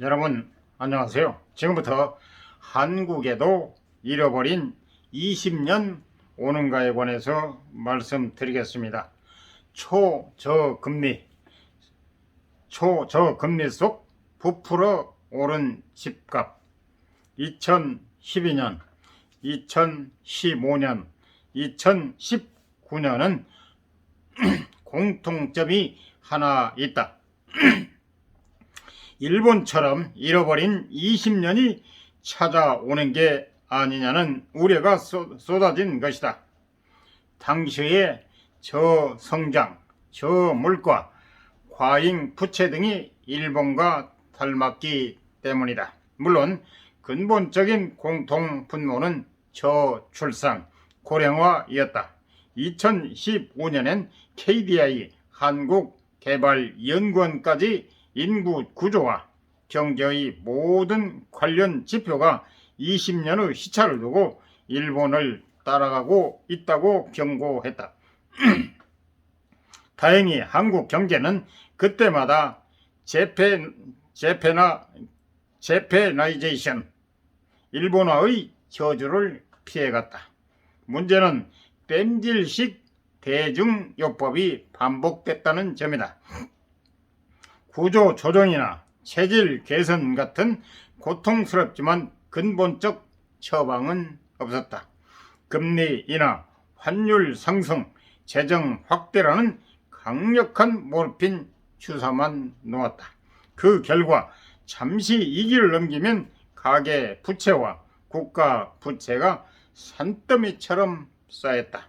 여러분 안녕하세요. 지금부터 한국에도 잃어버린 20년 오는가에 관해서 말씀드리겠습니다. 초저금리 초저금리 속 부풀어 오른 집값 2012년 2015년 2019년은 공통점이 하나 있다. 일본처럼 잃어버린 20년이 찾아오는 게 아니냐는 우려가 쏟- 쏟아진 것이다. 당시의 저성장, 저물가, 과잉 부채 등이 일본과 닮았기 때문이다. 물론 근본적인 공통 분모는 저출산, 고령화이었다. 2015년엔 KDI 한국개발연구원까지 인구 구조와 경제의 모든 관련 지표가 20년의 시차를 두고 일본을 따라가고 있다고 경고했다. 다행히 한국 경제는 그때마다 제페, 제페나, 제페나이제이션, 일본화의 저주를 피해갔다. 문제는 땜질식 대중요법이 반복됐다는 점이다. 구조 조정이나 체질 개선 같은 고통스럽지만 근본적 처방은 없었다. 금리 인하, 환율 상승, 재정 확대라는 강력한 몰핀 주사만 놓았다. 그 결과 잠시 이기를 넘기면 가계 부채와 국가 부채가 산더미처럼 쌓였다.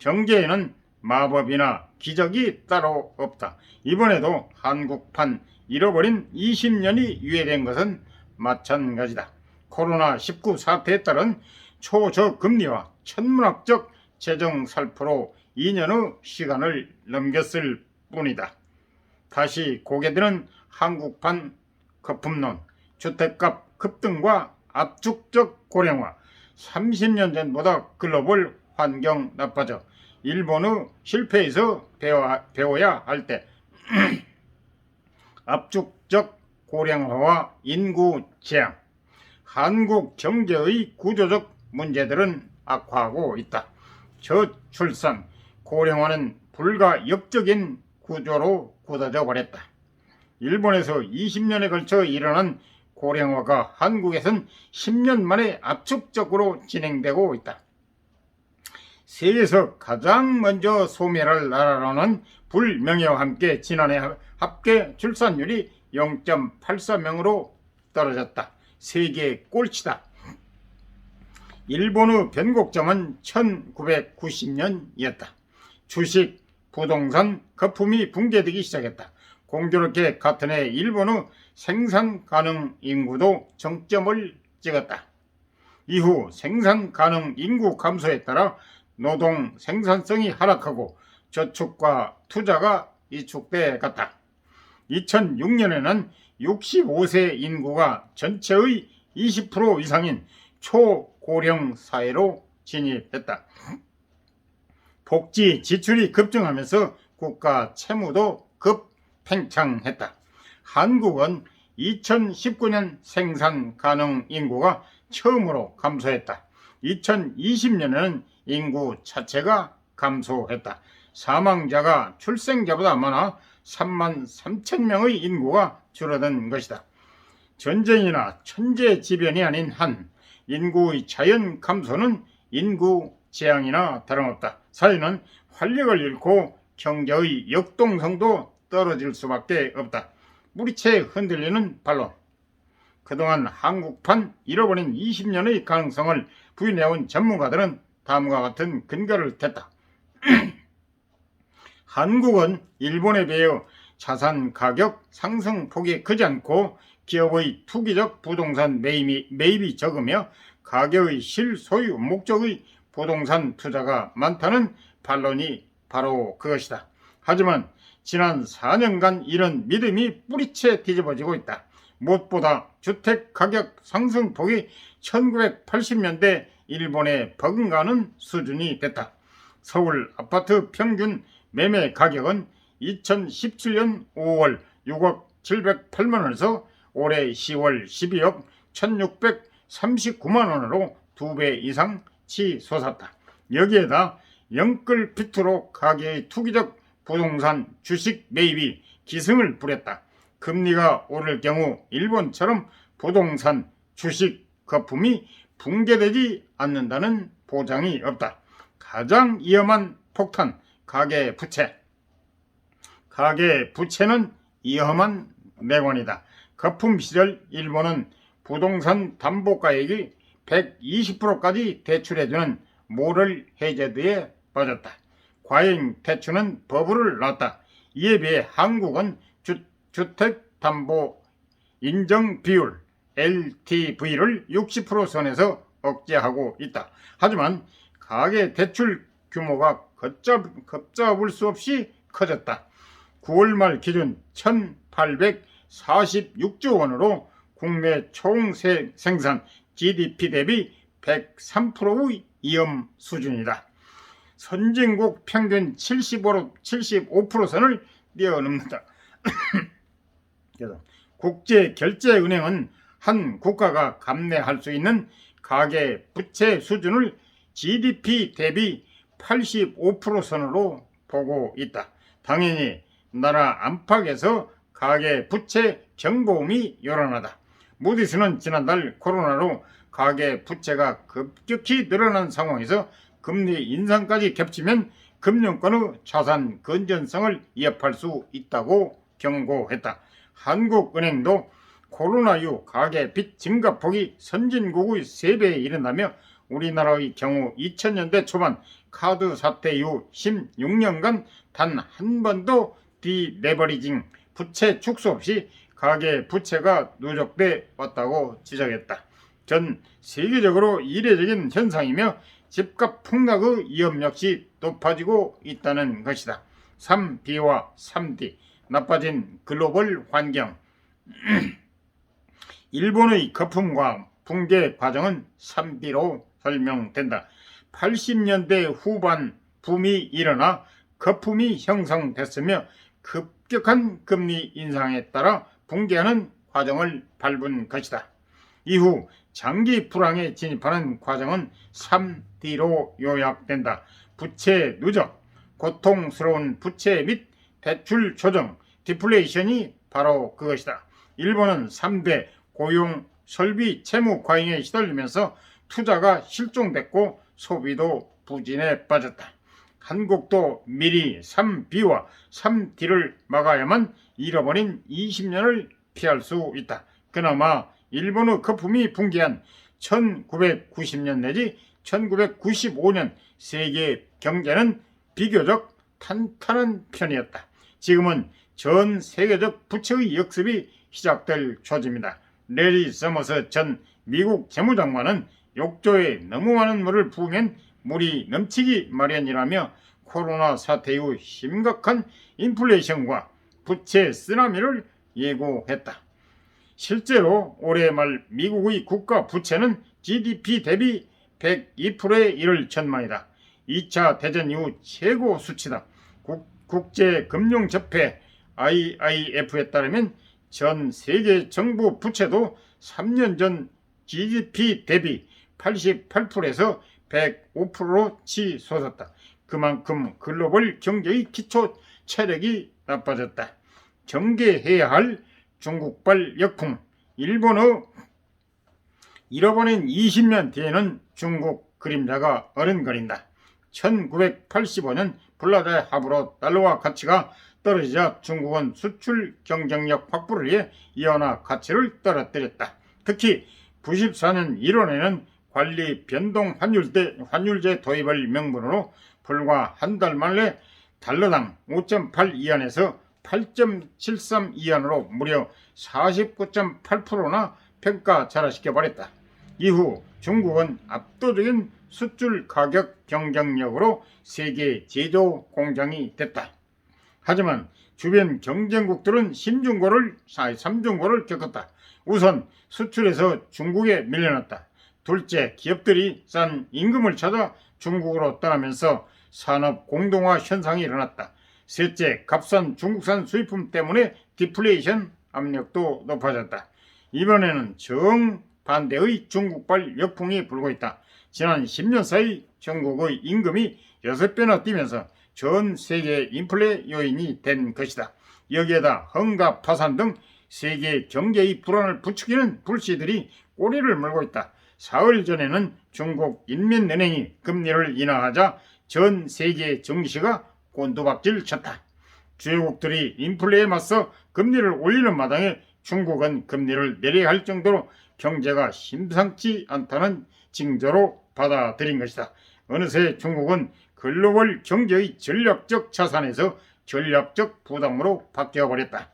경제에는 마법이나 기적이 따로 없다. 이번에도 한국판 잃어버린 20년이 유예된 것은 마찬가지다. 코로나19 사태에 따른 초저금리와 천문학적 재정 살포로 2년의 시간을 넘겼을 뿐이다. 다시 고개 드는 한국판 거품론, 주택값 급등과 압축적 고령화, 30년 전보다 글로벌 환경 나빠져 일본의 실패에서 배워, 배워야 할 때 압축적 고령화와 인구 재앙, 한국 경제의 구조적 문제들은 악화하고 있다. 저출산, 고령화는 불가 역적인 구조로 굳어져 버렸다. 일본에서 20년에 걸쳐 일어난 고령화가 한국에선 10년 만에 압축적으로 진행되고 있다. 세계에서 가장 먼저 소멸할 나라로는 불명예와 함께 지난해 합계 출산율이 0.84명으로 떨어졌다. 세계 꼴찌다. 일본의 변곡점은 1990년이었다. 주식, 부동산, 거품이 붕괴되기 시작했다. 공교롭게 같은 해 일본의 생산 가능 인구도 정점을 찍었다. 이후 생산 가능 인구 감소에 따라 노동 생산성이 하락하고 저축과 투자가 이축돼 갔다. 2006년에는 65세 인구가 전체의 20% 이상인 초고령 사회로 진입했다. 복지 지출이 급증하면서 국가 채무도 급 팽창했다. 한국은 2019년 생산 가능 인구가 처음으로 감소했다. 2020년에는 인구 자체가 감소했다. 사망자가 출생자보다 많아 3만 3천 명의 인구가 줄어든 것이다. 전쟁이나 천재지변이 아닌 한 인구의 자연 감소는 인구 재앙이나 다름없다. 사회는 활력을 잃고 경제의 역동성도 떨어질 수밖에 없다. 무리채 흔들리는 반론. 그동안 한국판 잃어버린 20년의 가능성을 부인해온 전문가들은 다음과 같은 근거를 댔다. 한국은 일본에 비해 자산 가격 상승 폭이 크지 않고 기업의 투기적 부동산 매입이, 매입이 적으며 가격의 실소유 목적의 부동산 투자가 많다는 반론이 바로 그것이다. 하지만 지난 4년간 이런 믿음이 뿌리채 뒤집어지고 있다. 무엇보다 주택 가격 상승폭이 1980년대 일본에 버금가는 수준이 됐다. 서울 아파트 평균 매매 가격은 2017년 5월 6억 708만 원에서 올해 10월 12억 1639만 원으로 두배 이상 치솟았다. 여기에다 영끌 피트로 가계의 투기적 부동산 주식 매입이 기승을 부렸다. 금리가 오를 경우 일본처럼 부동산 주식 거품이 붕괴되지 않는다는 보장이 없다. 가장 위험한 폭탄 가계 부채. 가계 부채는 위험한 내관이다. 거품 시절 일본은 부동산 담보가액이 120%까지 대출해주는 모럴 해제도에 빠졌다. 과잉 대출은 버블을 났다. 이에 비해 한국은 주, 주택담보 인정 비율 LTV를 60% 선에서 억제하고 있다. 하지만 가계 대출 규모가 걷잡, 걷잡을 수 없이 커졌다. 9월 말 기준 1,846조 원으로 국내 총 세- 생산 GDP 대비 103%의 위험 수준이다. 선진국 평균 75, 75%선을 뛰어넘는다. 그래서 국제결제은행은 한 국가가 감내할 수 있는 가계 부채 수준을 GDP 대비 85%선으로 보고 있다. 당연히 나라 안팎에서 가계 부채 경보음이 요란하다. 무디스는 지난달 코로나로 가계 부채가 급격히 늘어난 상황에서 금리 인상까지 겹치면 금융권의 자산 건전성을 위협할 수 있다고 경고했다. 한국은행도 코로나 이후 가계 빚 증가폭이 선진국의 3배에 이른다며 우리나라의 경우 2000년대 초반 카드 사태 이후 16년간 단 한 번도 디레버리징 부채 축소 없이 가계 부채가 누적돼 왔다고 지적했다. 전 세계적으로 이례적인 현상이며 집값 폭락의 위험 역시 높아지고 있다는 것이다. 3B와 3D 나빠진 글로벌 환경 일본의 거품과 붕괴 과정은 3B로 설명된다. 80년대 후반 붐이 일어나 거품이 형성됐으며 급격한 금리 인상에 따라 붕괴하는 과정을 밟은 것이다. 이후 장기 불황에 진입하는 과정은 3D로 요약된다. 부채 누적, 고통스러운 부채 및 대출 조정, 디플레이션이 바로 그것이다. 일본은 3대 고용, 설비, 채무 과잉에 시달리면서 투자가 실종됐고 소비도 부진에 빠졌다. 한국도 미리 3B와 3D를 막아야만 잃어버린 20년을 피할 수 있다. 그나마 일본의 거품이 붕괴한 1990년 내지 1995년 세계 경제는 비교적 탄탄한 편이었다. 지금은 전 세계적 부채의 역습이 시작될 조짐이다. 레리 서머스 전 미국 재무장관은 욕조에 너무 많은 물을 부으면 물이 넘치기 마련이라며 코로나 사태 이후 심각한 인플레이션과 부채 쓰나미를 예고했다. 실제로 올해 말 미국의 국가 부채는 GDP 대비 102%에 이를 전망이다. 2차 대전 이후 최고 수치다. 국, 제 금융협회 IIF에 따르면 전 세계 정부 부채도 3년 전 GDP 대비 88%에서 105%로 치솟았다. 그만큼 글로벌 경제의 기초 체력이 나빠졌다. 경계해야 할 중국발 역풍, 일본의 잃어버린 20년 뒤에는 중국 그림자가 어른거린다. 1985년 블라자의 합으로 달러와 가치가 떨어지자 중국은 수출 경쟁력 확보를 위해 이원화 가치를 떨어뜨렸다. 특히 94년 1월에는 관리 변동 환율제, 환율제 도입을 명분으로 불과 한 달 만에 달러당 5.8 이안에서 8.73 이안으로 무려 49.8%나 평가 절하시켜 버렸다. 이후 중국은 압도적인 수출 가격 경쟁력으로 세계 제조 공장이 됐다. 하지만 주변 경쟁국들은 신중고를 삼중고를 겪었다. 우선 수출에서 중국에 밀려났다. 둘째, 기업들이 싼 임금을 찾아 중국으로 떠나면서 산업 공동화 현상이 일어났다. 셋째, 값싼 중국산 수입품 때문에 디플레이션 압력도 높아졌다. 이번에는 정반대의 중국발 역풍이 불고 있다. 지난 10년 사이 중국의 임금이 6배나 뛰면서 전 세계 인플레 요인이 된 것이다. 여기에다 헝가 파산 등 세계 경제의 불안을 부추기는 불씨들이 꼬리를 물고 있다. 사흘 전에는 중국 인민은행이 금리를 인하하자 전 세계 증시가 곤두박질 쳤다. 주요국들이 인플레에 맞서 금리를 올리는 마당에 중국은 금리를 내려야 할 정도로 경제가 심상치 않다는 징조로 받아들인 것이다. 어느새 중국은 글로벌 경제의 전략적 자산에서 전략적 부담으로 바뀌어 버렸다.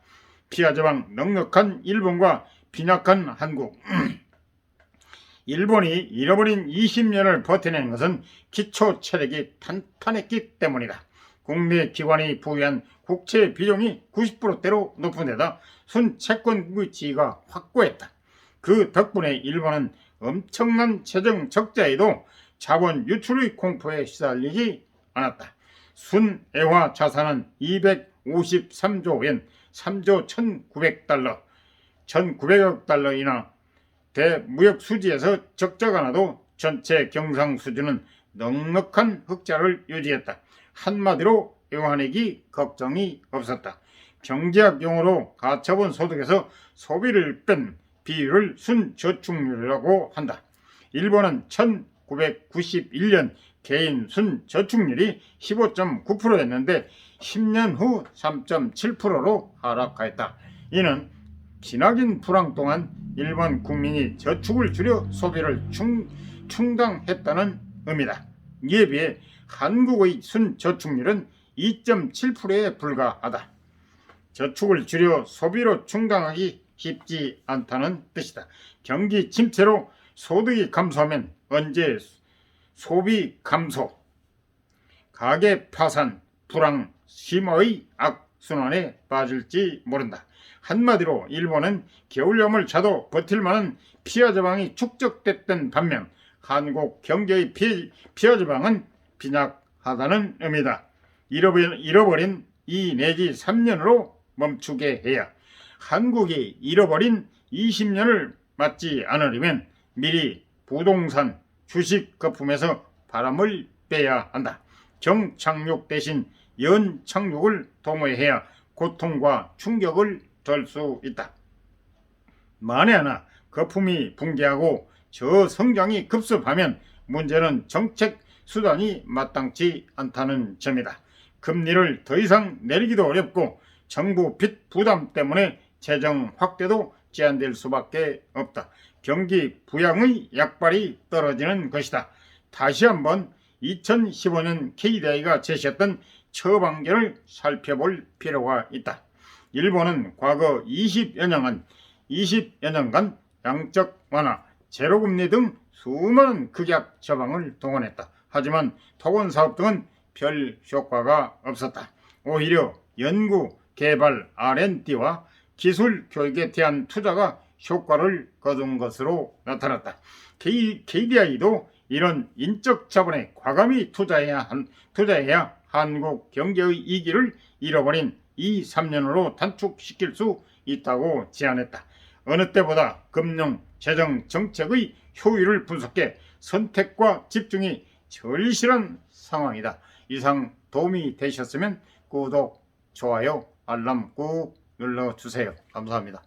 피아저방 넉넉한 일본과 빈약한 한국. 일본이 잃어버린 20년을 버텨낸 것은 기초 체력이 탄탄했기 때문이다. 국내 기관이 부여한 국채 비중이 90%대로 높은 데다 순 채권국의 지위가 확고했다. 그 덕분에 일본은 엄청난 재정 적자에도 자본 유출의 공포에 시달리지 않았다. 순애화 자산은 253조 엔, 3조 1,900달러, 1,900억 달러이나 대무역 수지에서 적자가 나도 전체 경상 수준은 넉넉한 흑자를 유지했다. 한마디로 애환액이 걱정이 없었다. 경제학 용어로 가처분 소득에서 소비를 뺀 비율을 순저축률이라고 한다. 일본은 1991년 개인 순 저축률이 15.9%였는데 10년 후 3.7%로 하락하였다. 이는 기나긴 불황 동안 일본 국민이 저축을 줄여 소비를 충, 충당했다는 의미다. 이에 비해 한국의 순저축률은 2.7%에 불과하다. 저축을 줄여 소비로 충당하기 쉽지 않다는 뜻이다. 경기 침체로 소득이 감소하면 언제 소비 감소, 가계 파산, 불황, 심화의 악순환에 빠질지 모른다. 한마디로 일본은 겨울염을 자도 버틸 만한 피하 저방이 축적됐던 반면 한국 경제의 피, 피하 저방은 빈약하다는 의미다. 잃어버린, 잃어버린 2 내지 3년으로 멈추게 해야 한국이 잃어버린 20년을 맞지 않으려면 미리 부동산, 주식 거품에서 바람을 빼야 한다. 정착륙 대신 연착륙을 도모해야 고통과 충격을 덜 수 있다. 만에 하나 거품이 붕괴하고 저성장이 급습하면 문제는 정책 수단이 마땅치 않다는 점이다. 금리를 더 이상 내리기도 어렵고 정부 빚 부담 때문에 재정 확대도 제한될 수밖에 없다. 경기 부양의 약발이 떨어지는 것이다. 다시 한번 2015년 KDI가 제시했던 처방전을 살펴볼 필요가 있다. 일본은 과거 20여 년간 20여 년간 양적 완화, 제로금리 등 수많은 극약 처방을 동원했다. 하지만 토건 사업 등은 별 효과가 없었다. 오히려 연구, 개발, R&D와 기술 교육에 대한 투자가 효과를 거둔 것으로 나타났다. KDI도 이런 인적 자본에 과감히 투자해야, 한, 투자해야 한국 경제의 이기를 잃어버린 2, 3년으로 단축시킬 수 있다고 제안했다. 어느 때보다 금융, 재정, 정책의 효율을 분석해 선택과 집중이 절실한 상황이다. 이상 도움이 되셨으면 구독, 좋아요, 알람 꾹 눌러주세요. 감사합니다.